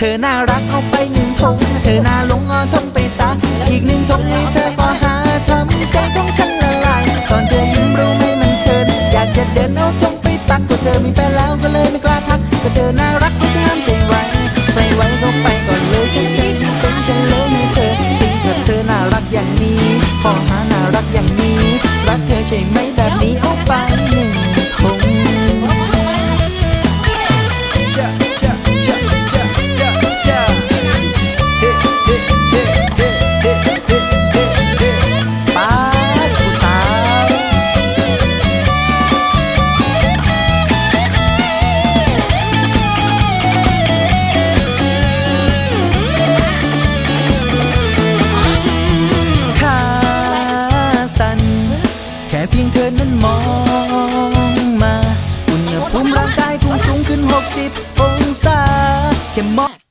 เธอน่ารักเอาไปหนึ่งทงเธอน่าหลงเอนทงไปซะอีกหนึ่งทงให้เธอพอหาทำใจของฉันละลายตอนเธอยิ้มรู้ไหมมันเคินอยากจะเดินเอาทงไปปักก็เธอมีแฟนแล้วก็เลยไม่กล้าทักก็เธอน่ารักเอาจะห้ามใจไว้ใครไว้ก็ไปก่อนเลยฉันใจเป็นฉันเลยให้เธอตีกับเธอน่ารักอย่างนี้พอหาน่ารักอย่างนี้รักเธอใช่ไหมแบบนี้ ค่เพียงเธอนั้นมองมา อุณหภูมิร่างกายพุ่งสูงขึ้น 60 องศาแค่มอง